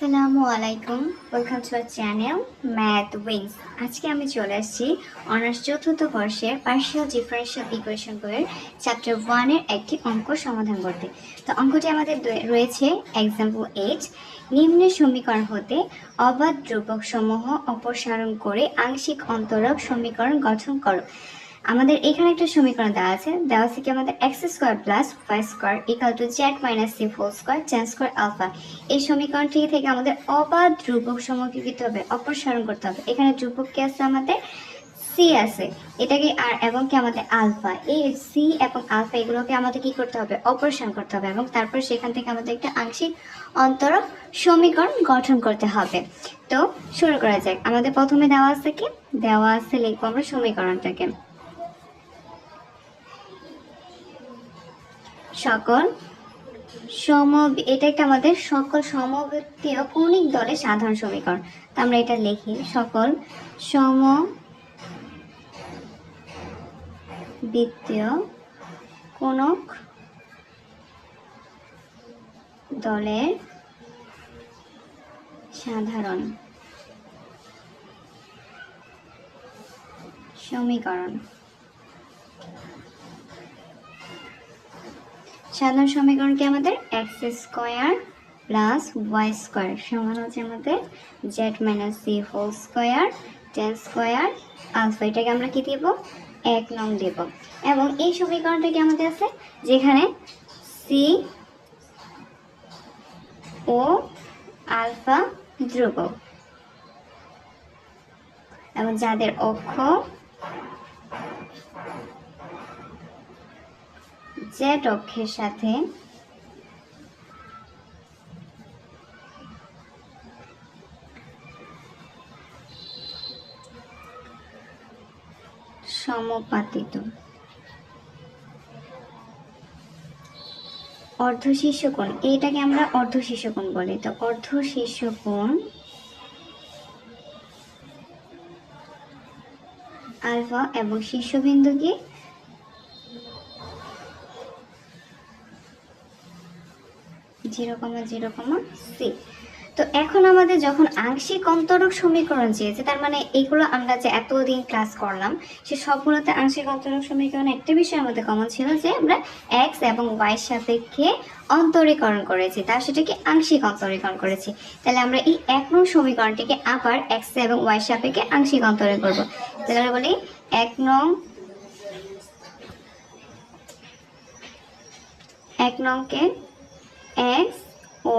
আসসালামু আলাইকুম। Welcome to our channel math wings আজকে আমি চলে আসছি অনার্স চতুর্থ বর্ষের পার্শিয়াল ডিফারেন্সিয়াল ইকুয়েশন বইয়ের চ্যাপ্টার ওয়ানের একটি অঙ্ক সমাধান করতে। তো অঙ্কটি আমাদের রয়েছে এক্সাম্পল এইট নিম্নের সমীকরণ হতে অবাধ ধ্রুবক সমূহ অপসারণ করে আংশিক অন্তরক সমীকরণ গঠন করো। আমাদের এখানে একটা সমীকরণ দেওয়া আছে। দেওয়া আছে কি আমাদের x square plus y square equal to z minus c four square tan square alpha এই সমীকরণটি থেকে আমাদের অবাধ ধ্রুবক সমূহকে কি হবে? অপসারণ করতে হবে। এখানে ধ্রুবক কি আছে আমাদের? সি আছে। এটাকে আর এবং কি আমাদের আলফা এই সি এবং আলফা এগুলোকে আমাদের কি করতে হবে? অপারেশন করতে হবে এবং তারপর সেখান থেকে আমাদের একটা আংশিক অন্তর সমীকরণ গঠন করতে হবে। তো শুরু করা যাক। আমাদের প্রথমে দেওয়া আছে কি? দেওয়া আছে লিখব আমরা সমীকরণটাকে। সকল সম এটা একটা আমাদের সকল সমবৃত্তীয় কৌণিক দলের সাধারণ সমীকরণ। তো আমরা এটা লিখি, সকল সম বৃত্তীয় কোনক দলের সাধারণ সমীকরণ। সাধারণ সমীকরণ কি আমাদের? X square plus y square সমান হচ্ছে আমাদের z minus c whole square tan square alpha এটাকে আমরা কি দেব? এক নং দেব। এবং এই সমীকরণটা কি আমাদের আছে? যেখানে সি ও আলফা ধ্রুবক। এবং যাদের অক্ষ জেড অক্ষের সাথে সমপাতিত। অর্ধ শীর্ষ কোণ এইটাকে আমরা অর্ধ শীর্ষ বলি। তো অর্ধ শীর্ষ কোণ আলফা এবং শীর্ষবিন্দু কি? Zero comma zero comma c. তো এখন আমাদের যখন আংশিক অন্তরক সমীকরণ চেয়েছে, তার মানে এইগুলো আমরা যে এতদিন ক্লাস করলাম, সে সবগুলোতে আংশিক অন্তরক সমীকরণ একটা বিষয় আমাদের কমন ছিল যে আমরা এক্স এবং ওয়াই সাপেক্ষে অন্তরীকরণ করেছি তার সেটাকে আংশিক অন্তরীকরণ করেছি। তাহলে আমরা এই এক নং সমীকরণটিকে আবার এক্স এবং ওয়াই সাপেক্ষে আংশিক অন্তরীকরণ করব। তাহলে বলি এক নং, এক নংকে এক্স ও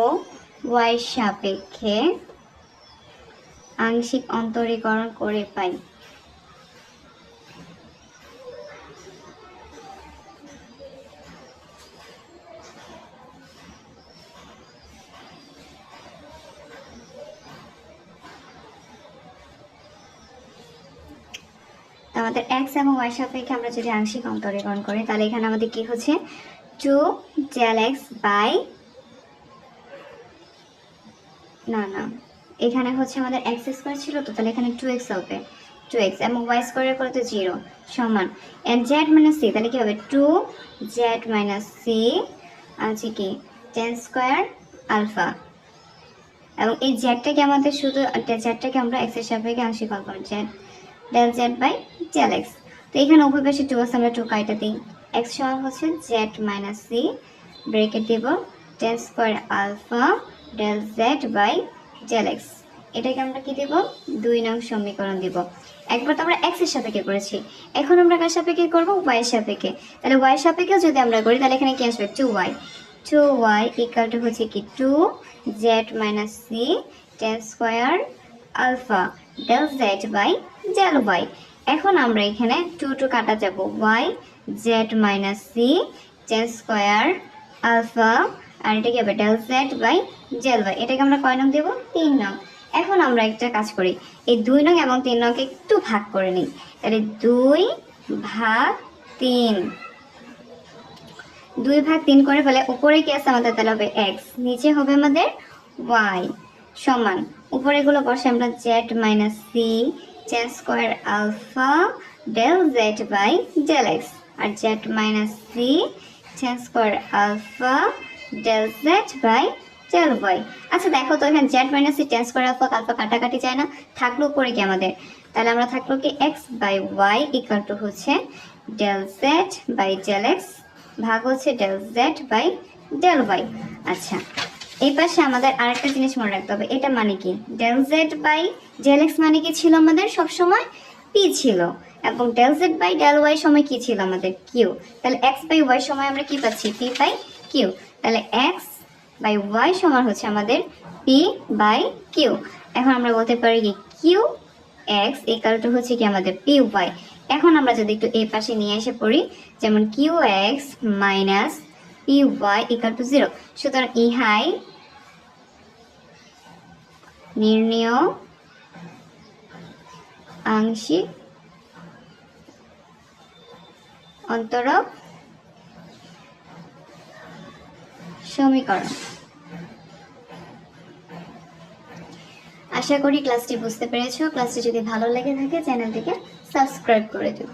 ওয়াই সাপেক্ষে আংশিক অন্তরীকরণ করে পাই। আমাদের এক্স এবং ওয়াই সাপেক্ষে আমরা যদি আংশিক অন্তরীকরণ করি, তাহলে এখানে আমাদের কি হচ্ছে? টু জেল এক্স বাই না না। এখানে হচ্ছে আমাদের এক্স স্কোয়ার ছিল তো, তাহলে এখানে টু এক্স হবে। টু এক্স এবং ওয়াই স্কোয়ারের করে তো জিরো সমান। এন্ড জেড মাইনাস সি তাহলে কি হবে? টু জেড মাইনাস সি আছে কি? টেন স্কোয়ার আলফা এবং এই জেডটাকে আমাদের শুধু জেডটাকে আমরা এক্সের সাপেক্ষে আংশিক করব। Z del z by del x তো এখানে উভয় পাশে টু আছে, আমরা টু কাইটা দিই। এক্স সমান হচ্ছে Z minus C bracket Dev tan square alpha del z by del x এটাকে আমরা কি দেব? দুই নং সমীকরণ দেব। একবার তো আমরা এক্সের সাপেক্ষে করেছি। এখন আমরা কার সাপেক্ষে করব? ওয়াই এর সাপেক্ষে। তাহলে ওয়াই সাপেক্ষে যদি আমরা করি, তাহলে এখানে কি আসবে? Two y two y equal to হচ্ছে কি two z minus c tan square alpha del z by del y এখন আমরা এখানে টু টু কাটা যাব। Y z minus c tan square alpha আর এটা কি হবে del z by del by এটাকে আমরা কয় নং দেবো? তিন নং। এখন আমরা একটা কাজ করি। এই দুই নং এবং তিন নংকে একটু ভাগ করে নিই। তাহলে দুই ভাগ তিন। দুই ভাগ তিন করে ফেলে উপরে কি আছে আমাদের? তাহলে হবে এক্স নিচে হবে আমাদের ওয়াই সমান। উপরে উপরেগুলো বসে আমরা z minus c tan square alpha del z by del x R z minus c tan square alpha del z by twelve y আচ্ছা দেখো তো, এখানে জেড মাইনাস সি টেন্স করে আলফা আলফা কাটাকাটি যায় না। থাকল পরে কি আমাদের। তাহলে আমরা থাকল কি x by y equal to হচ্ছে del z by del x ভাগ হচ্ছে del z by del y আচ্ছা এই পাশে আমাদের আরেকটা জিনিস মনে রাখতে হবে। এটা মানে কি? Del z by del x মানে কি ছিল আমাদের সব সময় পি ছিল। এবং del z by del y সময় কি ছিল আমাদের? কিউ তাহলে এক্স বাই ওয়াই সময় আমরা কি পাচ্ছি? পি বাই কিউ তাহলে এক্স বাই ওয়াই সমান হচ্ছে আমাদের পি বাই কিউ এখন আমরা বলতে পারি কি কিউ এক্স ইকাল টু হচ্ছে কি আমাদের পি ওয়াই এখন আমরা যদি একটু এই পাশে নিয়ে এসে পড়ি, যেমন q x minus p y equal to zero সুতরাং ইহাই নির্ণয় আংশিক অন্তরক সমীকরণ। আশা করি ক্লাসটি বুঝতে পেরেছ। ক্লাসটি যদি ভালো লেগে থাকে, চ্যানেলটিকে সাবস্ক্রাইব করে দিও।